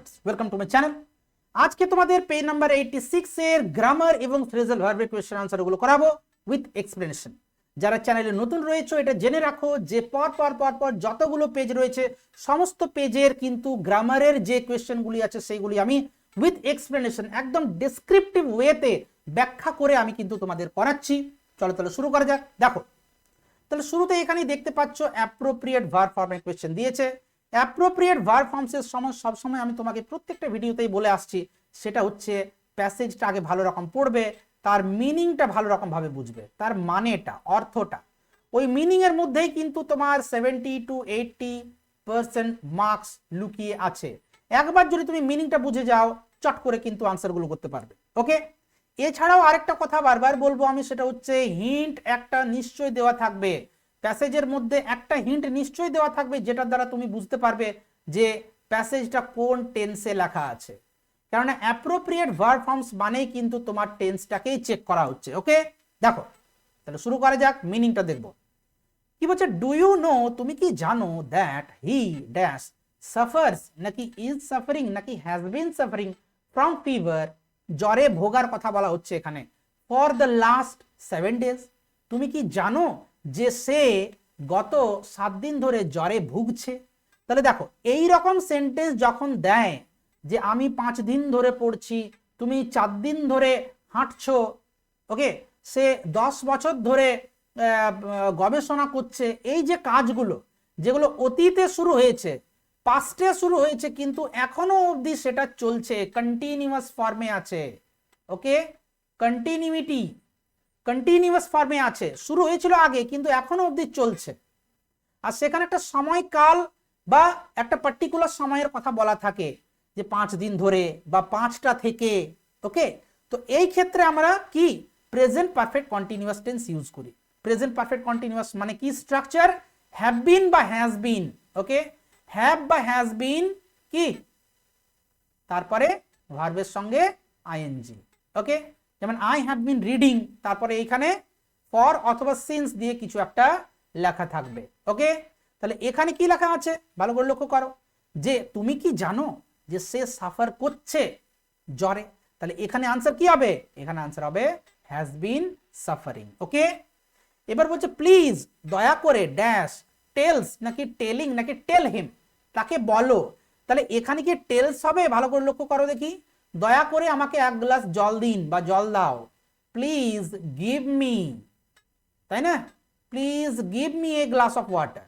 Kids welcome to my channel আজকে তোমাদের page number eighty six এর গ্রামার এবং ফ্রেজাল ভার্বের কোয়েশ্চেন আনসারগুলো করাবো উইথ এক্সপ্লেনেশন যারা চ্যানেলে নতুন রয়েছে, এটা জেনে রাখো যে পর পর পর পর যতগুলো পেজ রয়েছে, সমস্ত পেজের কিন্তু গ্রামারের যে কোয়েশ্চেনগুলি আছে, সেইগুলি আমি উইথ এক্সপ্লেনেশন একদম ডেসক্রিপটিভ ওয়েতে ব্যাখ্যা করে আমি কিন্তু তোমাদের করাচ্ছি চলো তাহলে শুরু করা যাক। দেখো, তাহলে শুরুতে এখানেই দেখতে পাচ্ছ অ্যাপ্রোপ্রিয়েট ভার ফর্মের কোয়েশ্চেন দিয়েছে। অ্যাপ্রোপ্রিয়েট ভার ফর্মসের সময় সবসময় আমি তোমাকে প্রত্যেকটা ভিডিওতেই বলে আসছি, সেটা হচ্ছে প্যাসেজটা আগে ভালো রকম পড়বে, তার মিনিংটা ভালো রকমভাবে বুঝবে, তার মানেটা, অর্থটা। ওই মিনিংয়ের মধ্যেই কিন্তু তোমার seventy to eighty percent marks লুকিয়ে আছে। একবার যদি তুমি মিনিংটা বুঝে যাও, চট করে কিন্তু আনসারগুলো করতে পারবে ওকে এছাড়াও আরেকটা কথা বারবার বলব আমি, সেটা হচ্ছে হিন্ট একটা নিশ্চয় দেওয়া থাকবে। প্যাসেজের মধ্যে একটা হিন্ট নিশ্চয়ই দেওয়া থাকবে, যেটার দ্বারা তুমি বুঝতে পারবে যে প্যাসেজটা কোন টেন্সে লেখা আছে। কেননা অ্যাপ্রোপ্রিয়েট ভার্ব ফর্মস মানেই কিন্তু তোমার টেন্সটাকেই চেক করা হচ্ছে ওকে দেখো, তাহলে শুরু করা যাক মিনিংটা দেখব। কি বলছে? ডু ইউ নো তুমি কি জানো দ্যাট হি ড্যাশ সাফার্স নাকি ইজ সাফারিং নাকি has been suffering from fever জ্বরে ভোগার কথা বলা হচ্ছে এখানে for the last seven days তুমি কি জানো যে সে গত সাত দিন ধরে জ্বরে ভুগছে। তাহলে দেখো, এই রকম সেন্টেন্স যখন দেয় যে আমি পাঁচ দিন ধরে পড়ছি, তুমি চার দিন ধরে হাঁটছো ওকে সে দশ বছর ধরে গবেষণা করছে, এই যে কাজগুলো, যেগুলো অতীতে শুরু হয়েছে পাস্টে শুরু হয়েছে, কিন্তু এখনও অবধি সেটা চলছে কন্টিনিউয়াস ফর্মে আছে ওকে কন্টিনিউইটি কন্টিনিউয়াস ফর্মে আছে। শুরু হয়েছিল আগে, কিন্তু এখনও অবধি চলছে। আর সেখানে একটা সময়কাল বা একটা পার্টিকুলার সময়ের কথা বলা থাকে, যে পাঁচ দিন ধরে বা পাঁচটা থেকে ওকে তো এই ক্ষেত্রে আমরা কি? Present perfect continuous tense use করি। প্রেজেন্ট পারফেক্ট কন্টিনিউয়াস মানে কি স্ট্রাকচার হ্যাভ বিন বা হ্যাজ বিন ওকে হ্যাভ বা হ্যাজ বিন কি? তারপরে ভার্বের সঙ্গে আইএনজি ওকে যেমন আই হ্যাভ বিন রিডিং তারপরে এইখানে ফর অথবা সিন্স দিয়ে কিছু একটা লেখা থাকবে ওকে তাহলে এখানে কি লেখা আছে? ভালো করে লক্ষ্য করো। যে তুমি কি জানো যে সে সাফার করছে জ্বরে? তাহলে এখানে আনসার কি হবে? এখানে আনসার হবে হ্যাজ বিন সাফারিং ওকে এবার বলছে প্লিজ দয়া করে ড্যাশ টেলস নাকি টেলিং নাকি টেল হিম তাকে বলো। তাহলে এখানে কি টেলস হবে? ভালো করে লক্ষ্য করো দেখি। দয়া করে আমাকে এক গ্লাস জল দিন বা জল দাও। প্লিজ গিভ মি তাই না? Please give me a glass of water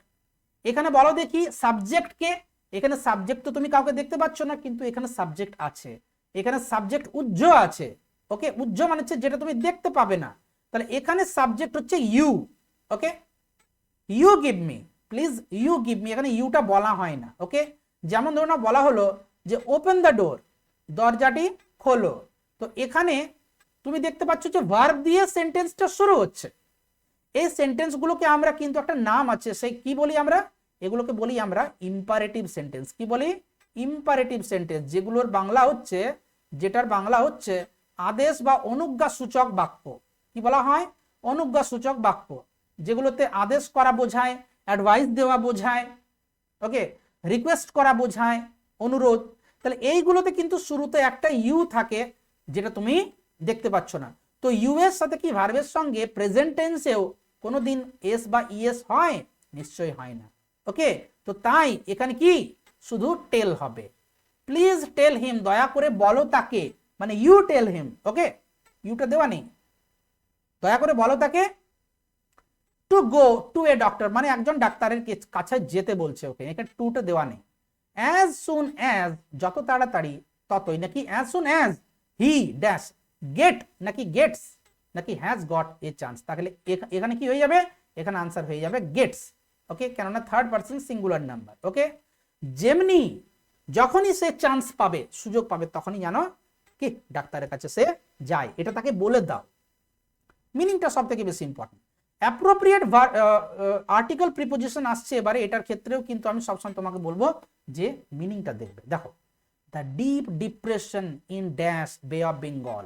এখানে বলো দেখি সাবজেক্টকে এখানে সাবজেক্ট তো তুমি কাউকে দেখতে পাচ্ছ না, কিন্তু এখানে সাবজেক্ট আছে। এখানে সাবজেক্ট উজ্জ আছে। ওকে উজ্জ মানে হচ্ছে যেটা তুমি দেখতে পাবে না। তাহলে এখানে সাবজেক্ট হচ্ছে you okay you give me please you give me এখানে ইউটা বলা হয় না ওকে যেমন ধরো না বলা হলো যে ওপেন দ্য ডোর দরজাটি খোলো। তো এখানে তুমি দেখতে পাচ্ছ যে ভার্ব দিয়ে সেন্টেন্সটা শুরু হচ্ছে। এই সেন্টেন্সগুলোকে আমরা কিন্তু একটা নাম আছে, সেই কি বলি আমরা? এগুলোকে বলি আমরা ইম্পারেটিভ সেন্টেন্স কি বলি? ইম্পারেটিভ সেন্টেন্স যেগুলোর বাংলা হচ্ছে, যেটার বাংলা হচ্ছে আদেশ বা অনুজ্ঞা সূচক বাক্য। কি বলা হয়? অনুজ্ঞা সূচক বাক্য। যেগুলোতে আদেশ করা বোঝায় অ্যাডভাইস দেওয়া বোঝায় ওকে রিকোয়েস্ট করা বোঝায়, অনুরোধ তাহলে এইগুলোতে কিন্তু শুরুতে একটা ইউ থাকে যেটা তুমি দেখতে পাচ্ছ না। তো ইউ এর সাথে কি ভার্বের সঙ্গে প্রেজেন্ট টেন্সেও কোনোদিন এস বা ইএস হয়? নিশ্চয়ই হয় না। ওকে? তো তাই এখানে কি? শুধু টেল হবে। প্লিজ টেল হিম দয়া করে বলো তাকে। মানে you tell him okay? Yuta দেওয়া নেই। দয়া করে বলো তাকে। To go to a doctor মানে একজন ডাক্তারের কাছে যেতে বলছে, ওকে? এখানে টুটা দেওয়া নেই। অ্যাজ সুন অ্যাজ যত তাড়াতাড়ি, ততই নাকি as soon as he dash get নাকি গেটস নাকি হ্যাজ গট এ চান্স তাহলে এখা- এখানে কি হয়ে যাবে? এখানে আনসার হয়ে যাবে গেটস ওকে কেননা third person singular number okay যেমনি যখনই সে চান্স পাবে, সুযোগ পাবে, তখনই জানো কি? ডাক্তারের কাছে সে যায়। এটা তাকে বলে দাও। মিনিংটা সব থেকে বেশি ইম্পর্টেন্ট অ্যাপ্রোপ্রিয়েট আর্টিকেল প্রিপোজিশন আসছে এবারে, এটার ক্ষেত্রেও কিন্তু আমি সবসময় তোমাকে বলব যে মিনিংটা দেখবে। দেখো the deep depression in dash bay of Bengal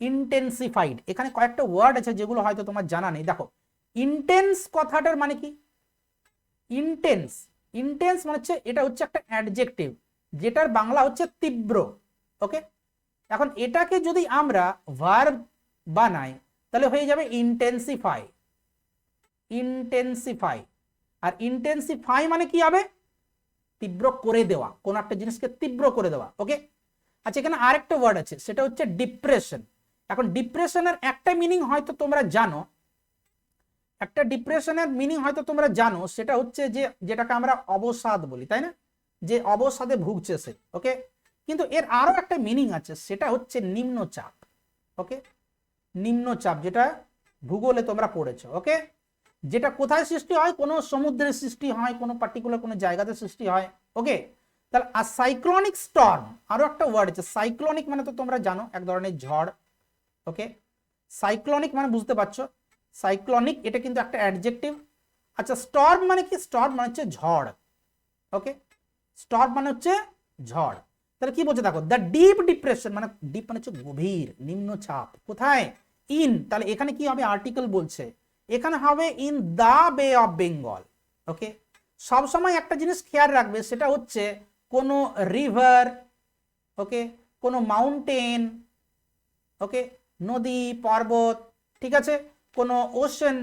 intensified এখানে কয়েকটা ওয়ার্ড আছে যেগুলো হয়তো তোমার জানা নেই। দেখো ইন্টেন্স কথাটার মানে কি? ইন্টেন্স ইন্টেন্স মানে হচ্ছে, এটা হচ্ছে একটা অ্যাডজেক্টিভ যেটার বাংলা হচ্ছে তীব্র ওকে এখন এটাকে যদি আমরা ভার্ব বানাই, তাহলে হয়ে যাবে ইন্টেন্সিফাই ইন্টেন্সিফাই আর ইন্টেন্সিফাই মানে কি হবে? তীব্র করে দেওয়া। কোন একটা জিনিসকে তীব্র করে দেওয়া। ওকে আচ্ছা এখানে আরেকটা ওয়ার্ড আছে, সেটা হচ্ছে ডিপ্রেশন এখন ডিপ্রেশনের একটা মিনিং হয়তো তোমরা জানো। একটা ডিপ্রেশনের মিনিং হয়তো তোমরা জানো, সেটা হচ্ছে যে, যেটাকে আমরা অবসাদ বলি, তাই না? যে অবসাদে ভুগছে সে ওকে কিন্তু এর আরও একটা মিনিং আছে, সেটা হচ্ছে নিম্নচাপ ওকে নিম্নচাপ, যেটা ভূগোলে তোমরা পড়েছো ওকে যেটা কোথায় সৃষ্টি হয়, কোনো সমুদ্রের সৃষ্টি হয়, কোনো পার্টিকুলার কোনো জায়গাতে সৃষ্টি হয় ওকে তাহলে আর সাইক্লোনিক স্টর্ম আরও একটা ওয়ার্ড আছে সাইক্লোনিক মানে তো তোমরা জানো, এক ধরনের ঝড় ওকে সাইক্লোনিক মানে বুঝতে পারছ সাইক্লোনিক এটা কিন্তু একটা অ্যাডজেক্টিভ আচ্ছা স্টর্ম মানে কি? স্টর্ম মানে হচ্ছে ঝড় ওকে স্টর্ম মানে হচ্ছে ঝড়, তাহলে কি বলছে দেখো দ্য ডিপ ডিপ্রেশন মানে ডিপ মানে হচ্ছে গভীর, নিম্নচাপ, কোথায়? ইন তাহলে এখানে কি হবে? আর্টিকেল বলছে এখানে হবে in the bay of Bengal okay সবসময় একটা জিনিস খেয়াল রাখবে, সেটা হচ্ছে কোনো রিভার ওকে কোনো মাউন্টেন ওকে নদী, পর্বত, ঠিক আছে? কোনো ওশেন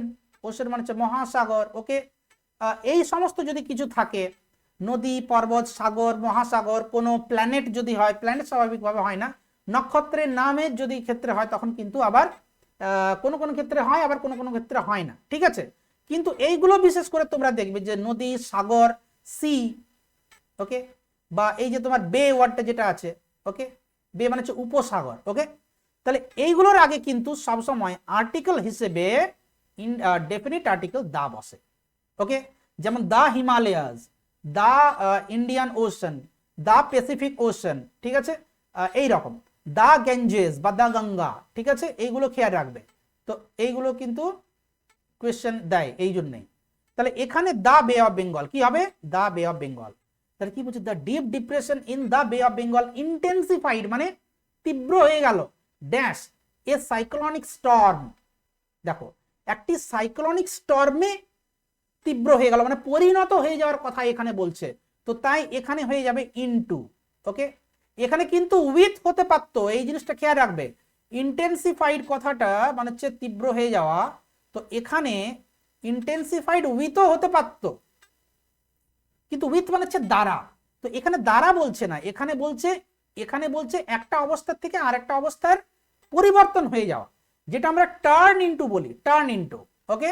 ওশেন মানে হচ্ছে মহাসাগর ওকে এই সমস্ত যদি কিছু থাকে, নদী, পর্বত, সাগর, মহাসাগর, কোনো প্ল্যানেট যদি হয় প্ল্যানেট স্বাভাবিকভাবে হয় না, নক্ষত্রের নামের যদি ক্ষেত্রে হয়, তখন কিন্তু আবার কোনো কোনো ক্ষেত্রে হয়, আবার কোনো কোনো ক্ষেত্রে হয় না। ঠিক আছে? কিন্তু এইগুলো বিশেষ করে তোমরা দেখবে যে নদী, সাগর সি ওকে বা এই যে তোমার বে ওয়ার্ডটা যেটা আছে ওকে বে মানে হচ্ছে উপসাগর ওকে তাহলে এইগুলোর আগে কিন্তু সবসময় আর্টিকেল হিসেবে ইন ডেফিনিট আর্টিকেল দা বসে ওকে যেমন the Himalayas, the Indian Ocean, the Pacific Ocean, ঠিক আছে? এই রকম দা গ্যাঞ্জেস বা দা গঙ্গা, ঠিক আছে? এইগুলো খেয়াল রাখবে। তো এইগুলো কিন্তু কোয়েশ্চেন দেয় এই জন্যই। তাহলে এখানে দা বে অফ বেঙ্গল, কি হবে? দা বে অফ বেঙ্গল। তাহলে কি বলছে? The deep depression in the bay of Bengal intensified মানে তীব্র হয়ে গেল। ড্যাশ এ সাইক্লনিক স্টর্ম দেখো, একটি সাইক্লনিক স্টর্মে তীব্র হয়ে গেল মানে পরিণত হয়ে যাওয়ার কথা এখানে বলছে। তো তাই এখানে হয়ে যাবে ইনটু ওকে এখানে কিন্তু উইথ হতে পারতো, এই জিনিসটা খেয়াল রাখবে। ইন্টেন্সিফাইড কথাটা মানে হচ্ছে তীব্র হয়ে যাওয়া। তো এখানে ইন্টেন্সিফাইড উইথও হতে পারতো। কিন্তু উইথ মানে হচ্ছে দ্বারা। তো এখানে দ্বারা বলছে না, এখানে বলছে এখানে বলছে একটা অবস্থার থেকে আরেকটা অবস্থার পরিবর্তন হয়ে যাওয়া, যেটা আমরা টার্ন ইনটু বলি turn into okay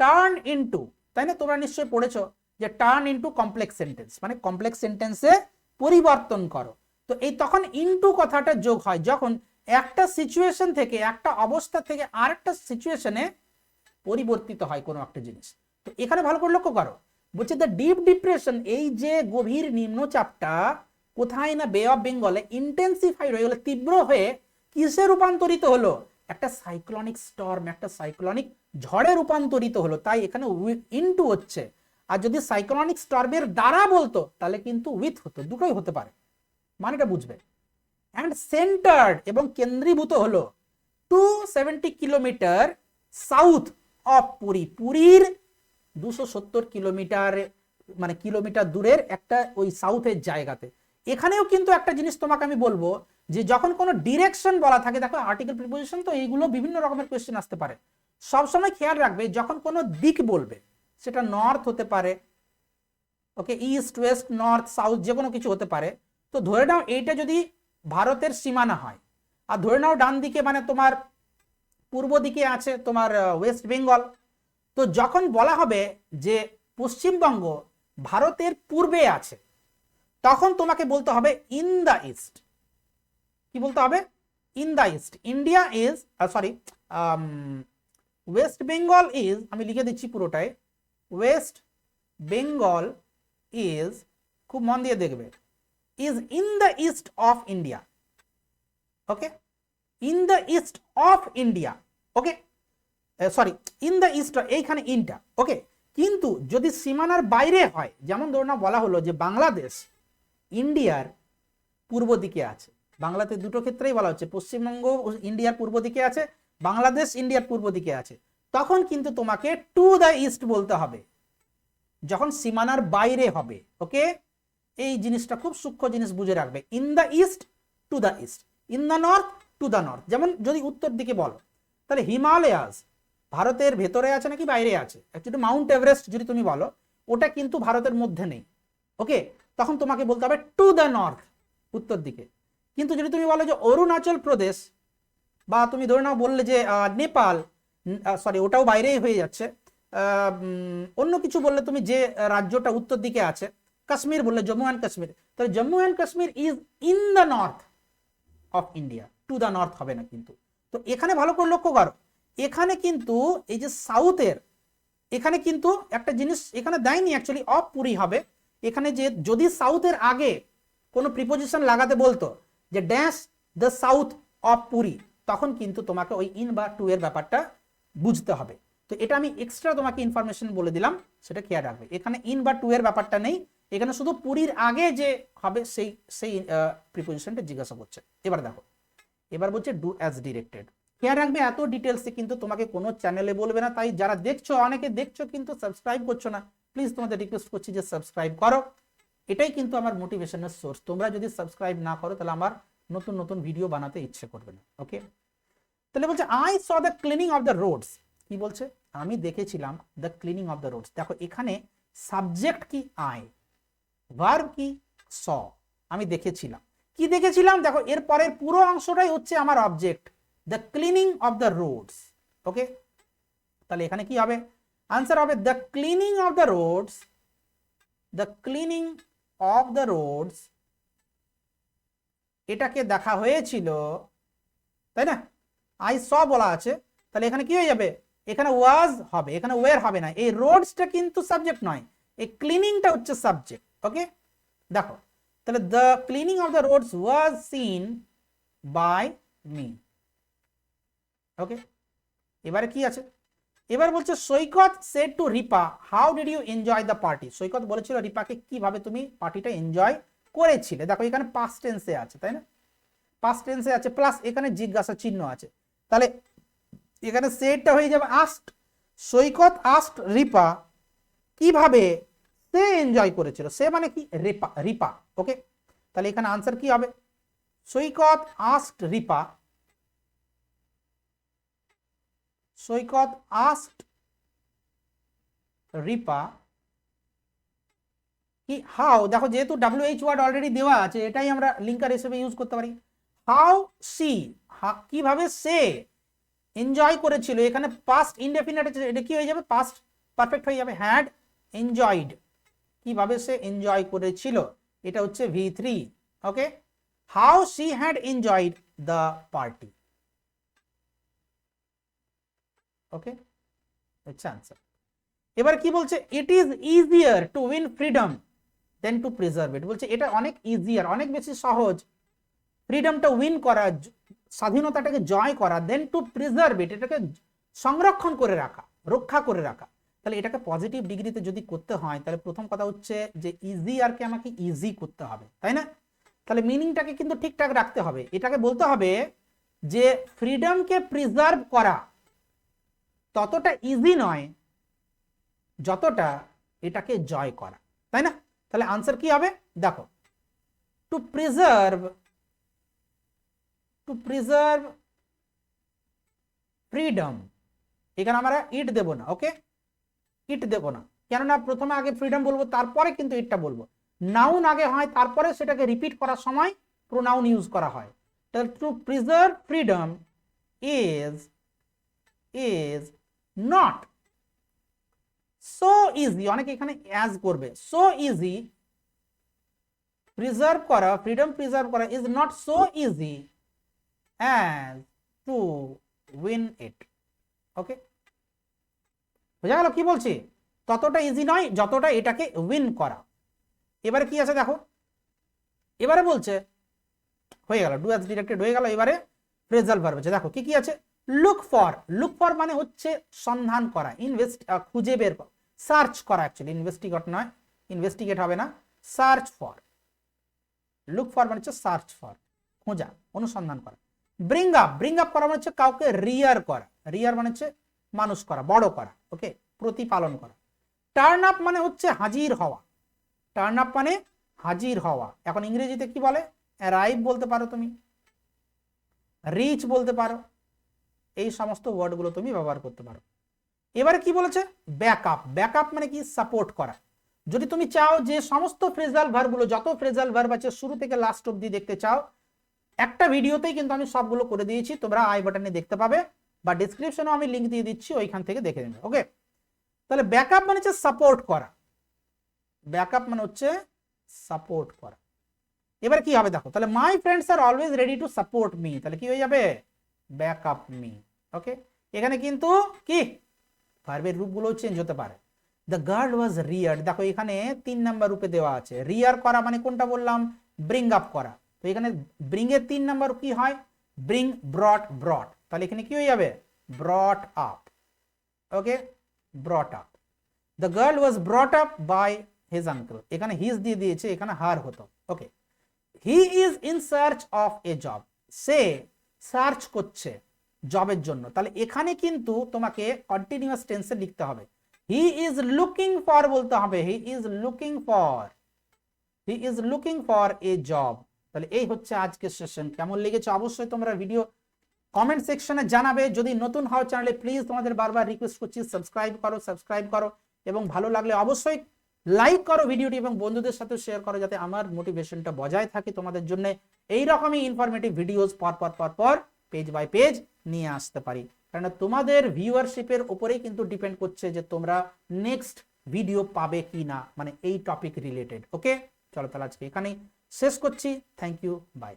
turn into তাই না? তোমরা নিশ্চয়ই পড়েছো যে টার্ন ইনটু কমপ্লেক্স সেন্টেন্স মানে কমপ্লেক্স সেন্টেন্সে পরিবর্তন করো। তো এই তখন ইনটু কথাটা যোগ হয়। যখন একটা সিচুয়েশন থেকে একটা অবস্থা থেকে আরেকটা সিচুয়েশনে পরিবর্তিত হয় কোনো একটা জিনিস। তো এখানে ভালো করে লক্ষ্য করো। বলছে দ্য ডিপ ডিপ্রেশন এই যে গভীর নিম্নচাপটা কোথায় না বে অফ বেঙ্গলে ইন্টেন্সিফাইড হয়ে গেলো, তীব্র হয়ে কিসে রূপান্তরিত হলো? একটা সাইক্লনিক স্টর্ম একটা সাইক্লনিক ঝড়ে রূপান্তরিত হলো। তাই এখানে ইনটু হচ্ছে। আর যদি সাইক্লনিক স্টর্মের দ্বারা বলতো, তাহলে কিন্তু উইথ হতো, দুটোই হতে পারে। মানেটা বুঝবে। অ্যান্ড সেন্টার্ড এবং কেন্দ্রীভূত হলো two seventy kilometre south of Puri পুরীর দুশো সত্তর কিলোমিটার মানে কিলোমিটার দূরের একটা ওই সাউথের জায়গাতে। এখানেও কিন্তু একটা জিনিস তোমাকে আমি বলব যে যখন কোনো ডিরেকশন বলা থাকে, দেখো আর্টিকেল প্রিপোজিশন তো এইগুলো বিভিন্ন রকমের কোয়েশ্চেন আসতে পারে। সবসময় খেয়াল রাখবে, যখন কোনো দিক বলবে সেটা নর্থ হতে পারে okay east west north south যে কোনো কিছু হতে পারে। তো ধরে নাও এইটা যদি ভারতের সীমানা হয়, আর ধরে নাও ডান দিকে মানে তোমার পূর্ব দিকে আছে তোমার ওয়েস্ট বেঙ্গল তো যখন বলা হবে যে পশ্চিমবঙ্গ ভারতের পূর্বে আছে, তখন তোমাকে বলতে হবে ইন দ্য ইস্ট কি বলতে হবে? In the east India is sorry West Bengal is আমি লিখে দিচ্ছি পুরোটাই ওয়েস্ট বেঙ্গল ইজ খুব মন দিয়ে দেখবে is in the east of India okay in the east of India okay sorry in the east এইখানে ইনটা ওকে কিন্তু যদি সীমানার বাইরে হয়, যেমন ধরুন বলা হলো যে বাংলাদেশ ইন্ডিয়ার পূর্ব দিকে আছে, বাংলাতে দুটো ক্ষেত্রেই বলা হচ্ছে, পশ্চিমবঙ্গ ইন্ডিয়ার পূর্ব দিকে আছে, বাংলাদেশ ইন্ডিয়ার পূর্ব দিকে আছে। তখন কিন্তু তোমাকে টু দ্য ইস্ট বলতে হবে। যখন সীমানার বাইরে হবে ওকে এই জিনিসটা খুব সূক্ষ্ম জিনিস বুঝে রাখবে। In the east to the east in the north to the north যেমন যদি উত্তর দিকে বলো, তাহলে হিমালয়াস ভারতের ভেতরে আছে নাকি বাইরে আছে? অ্যাকচুয়ালি মাউন্ট এভারেস্ট যদি তুমি বলো, ওটা কিন্তু ভারতের মধ্যে নেই ওকে তখন তোমাকে বলতে হবে টু দ্য নর্থ উত্তর দিকে। কিন্তু যদি তুমি বলো যে অরুণাচল প্রদেশ, বা তুমি ধরে নাও বললে যে নেপাল সরি ওটাও বাইরেই হয়ে যাচ্ছে। অন্য কিছু বললে তুমি যে রাজ্যটা উত্তর দিকে আছে, কাশ্মীর বললে জম্মু অ্যান্ড কাশ্মীর। তাহলে Jammu and Kashmir is in the north of India to the north হবে না কিন্তু। তো এখানে ভালো করে লক্ষ্য করো, এখানে কিন্তু এই যে সাউথের এখানে কিন্তু একটা জিনিস এখানে দেয়নি অ্যাকচুয়ালি অফ পুরি হবে। এখানে যে যদি সাউথের আগে কোনো প্রিপোজিশন লাগাতে বলতো যে dash the south of Puri, তখন কিন্তু তোমাকে ওই ইন বা টু এর ব্যাপারটা বুঝতে হবে। তো এটা আমি এক্সট্রা তোমাকে ইনফরমেশন বলে দিলাম, সেটা খেয়াল রাখবে। এখানে ইন বা টু এর ব্যাপারটা নেই। এখানে শুধু পুরীর আগে যে হবে সেই সেই প্রিপোজিশনটা জিজ্ঞাসা করছে। এবার দেখো, এবার বলছে ডু অ্যাজ ডিরেক্টেড খেয়াল রাখবে, এত ডিটেলসে কিন্তু তোমাকে কোনো চ্যানেলে বলবে না। তাই যারা দেখছ, অনেকে দেখছ কিন্তু সাবস্ক্রাইব করছ না। প্লিজ তোমাদের রিকোয়েস্ট করছি যে সাবস্ক্রাইব করো। এটাই কিন্তু আমার মোটিভেশনের সোর্স তোমরা যদি সাবস্ক্রাইব না করো, তাহলে আমার নতুন নতুন ভিডিও বানাতে ইচ্ছে করবে না। ওকে তাহলে বলছে I saw the cleaning of the roads কি বলছে? আমি দেখেছিলাম the cleaning of the roads দেখো, এখানে সাবজেক্ট কি? আই ভার্ব কি? স আমি দেখেছিলাম। কি দেখেছিলাম? দেখো, এর পরের পুরো অংশটাই হচ্ছে আমার object the cleaning of the roads okay তাহলে এখানে কি হবে? আনসার হবে the cleaning of the roads the cleaning of the roads এটাকে দেখা হয়েছিল, তাই না? আই স বলা আছে, তাহলে এখানে কি হয়ে যাবে? এখানে ওয়াজ হবে, এখানে ওয়ের হবে না। এই রোডসটা কিন্তু সাবজেক্ট নয়, এই ক্লিনিংটা হচ্ছে সাবজেক্ট ওকে দেখো, তাহলে the cleaning of the roads was seen by me okay এবারে কি আছে? এবার বলছে, Saikat said to Ripa how did you enjoy the party Saikat বলেছিল রিপাকে, কীভাবে তুমি পার্টিটা এনজয় করেছিলে? দেখো, এখানে পাস্ট টেন্সে আছে, তাই না? পাস্ট টেন্সে আছে প্লাস এখানে জিজ্ঞাসা চিহ্ন আছে। তাহলে এখানে সেটটা হয়ে যাবে আস্ট সৈকত আস্ট রিপা কীভাবে সে এনজয় করেছিল? সে মানে কি? রিপা রিপা ওকে তাহলে এখানে আনসার কি হবে? সৈকত আস্ট রিপা, সৈকত আস্ট রিপা কি? হাউ দেখো যেহেতু ডাব্লিউ এইচ ওয়ার্ড অলরেডি দেওয়া আছে, এটাই আমরা লিঙ্কার হিসেবে ইউজ করতে পারি। হাউ সি কীভাবে সে এনজয় করেছিল? এখানে পাস্ট ইনডেফিনিট এটা কি হয়ে যাবে? পাস্ট পারফেক্ট হয়ে যাবে। হ্যাড এনজয়েড কীভাবে সে এনজয় করেছিল? এটা হচ্ছে V three okay how she had enjoyed the party okay হচ্ছে আনসার এবার কি বলছে? It is easier to win freedom than to preserve it বলছে, এটা অনেক ইজিয়ার অনেক বেশি সহজ ফ্রিডমটা উইন করার স্বাধীনতাটাকে জয় করা দেন টু প্রিজার্ভ ইট এটাকে সংরক্ষণ করে রাখা, রক্ষা করে রাখা। তাহলে এটাকে পজিটিভ ডিগ্রিতে যদি করতে হয়, তাহলে প্রথম কথা হচ্ছে যে ইজি আরকে আমাকে ইজি করতে হবে, তাই না? তাহলে মিনিংটাকে কিন্তু ঠিকঠাক রাখতে হবে। এটাকে বলতে হবে যে ফ্রিডমকে প্রিজার্ভ করা ততটা ইজি নয় যতটা এটাকে জয় করা, তাই না? তাহলে আনসার কি হবে? দেখো to preserve to preserve freedom এখানে আমরা ইট দেব না ওকে ইট দেব না। কেননা প্রথমে আগে ফ্রিডম বলব, তারপরে কিন্তু ইটটা বলব। নাউন আগে হয়, তারপরে সেটাকে রিপিট করার সময় প্রোনাউন ইউজ করা হয়। To preserve freedom is is not so easy অনেকে এখানে অ্যাজ করবে। সো ইজি প্রিজার্ভ করা ফ্রিডম প্রিজার্ভ করা is not so easy as to win it okay বোঝা গেল কি বলছি? ততটা ইজি নয়, যতটা এটাকে উইন করা। এবারে কি আছে দেখো? এবারে বলছে, হয়ে গেল ডু অ্যাজ ডিরেক্টেড হয়ে গেল, এবারে ফ্রেজাল ভার্ব আছে দেখো, কি কি আছে? লুক ফর লুক ফর মানে হচ্ছে সন্ধান করা ইনভেস্ট খুঁজে বের করা সার্চ করা অ্যাকচুয়ালি ইনভেস্টিগেট নয় ইনভেস্টিগেট হবে না সার্চ ফর লুক ফর মানে হচ্ছে সার্চ ফর খোঁজা, অনুসন্ধান করা। ব্রিং আপ ব্রিং আপ করা মানে হচ্ছে কাউকে রিয়ার করা। রিয়ার মানে হচ্ছে মানুষ করা, বড় করা ওকে প্রতিপালন করা। টার্ন আপ মানে হচ্ছে হাজির হওয়া। টার্ন আপ মানে হাজির হওয়া। এখন ইংরেজিতে কি বলে? অ্যারাইভ বলতে পারো তুমি। রিচ বলতে পারো। এই সমস্ত ওয়ার্ডগুলো তুমি ব্যবহার করতে পারো। এবারে কি বলেছে? ব্যাকআপ ব্যাকআপ মানে কি? সাপোর্ট করা। যদি তুমি চাও যে সমস্ত ফ্রেজাল ভার্বগুলো যত ফ্রেজাল ভার্ব আছে, শুরু থেকে লাস্ট অব্দি দেখতে চাও একটা ভিডিওতেই কিন্তু আমি সবগুলো করে দিয়েছি, তোমরা আই বাটনে দেখতে পাবে, বা ডিসক্রিপশনেও আমি লিঙ্ক দিয়ে দিচ্ছি, ওইখান থেকে দেখে নেবে ওকে তাহলে ব্যাকআপ মানে হচ্ছে সাপোর্ট করা। ব্যাকআপ মানে হচ্ছে সাপোর্ট করা। এবার কি হবে দেখো, তাহলে my friends are always ready to support me তাহলে কি হয়ে যাবে? ব্যাকআপ মি ওকে এখানে কিন্তু কি? ভার্বের রূপগুলো চেঞ্জ হতে পারে। দ্য গার্ড ওয়াজ রিয়ার দেখো এখানে তিন নাম্বার রূপে দেওয়া আছে। রিয়ার করা মানে কোনটা বললাম? ব্রিং আপ করা। তো এখানে ব্রিং এর তিন নাম্বার কি হয়? ব্রিং ব্রট ব্রট তাহলে এখানে কি হয়ে যাবে? Brought up okay brought up the girl was brought up by his uncle এখানে হিজ দিয়ে দিয়েছে, এখানে হার হতো। Okay he is in search of a job say search করছে জবের জন্য। তাহলে এখানে কিন্তু তোমাকে কন্টিনিউয়াস টেন্সে লিখতে হবে। হি ইজ লুকিং ফর বলতে হবে। He is looking for he is looking for a job তাহলে এই হচ্ছে আজকের সেশন কেমন লেগেছে অবশ্যই তোমরা ভিডিও কমেন্ট সেকশনে জানাবে। যদি নতুন হও চ্যানেলে প্লিজ তোমাদের বারবার রিকোয়েস্ট করছি সাবস্ক্রাইব করো সাবস্ক্রাইব করো এবং ভালো লাগলে অবশ্যই লাইক করো ভিডিওটি এবং বন্ধুদের সাথে শেয়ার করো যাতে আমার মোটিভেশনটা বজায় থাকে তোমাদের জন্য। এইরকমই ইনফরমেটিভ ভিডিওস পর পর পর পর পেজ বাই পেজ নিয়ে আসতে পারি। কারণ তোমাদের ভিউয়ারশিপের উপরেই কিন্তু ডিপেন্ড করছে যে তোমরা নেক্সট ভিডিও পাবে কি না মানে এই টপিক রিলেটেড ওকে চলো তাহলে আজকে এখানেই। শেষ করছি। Thank you by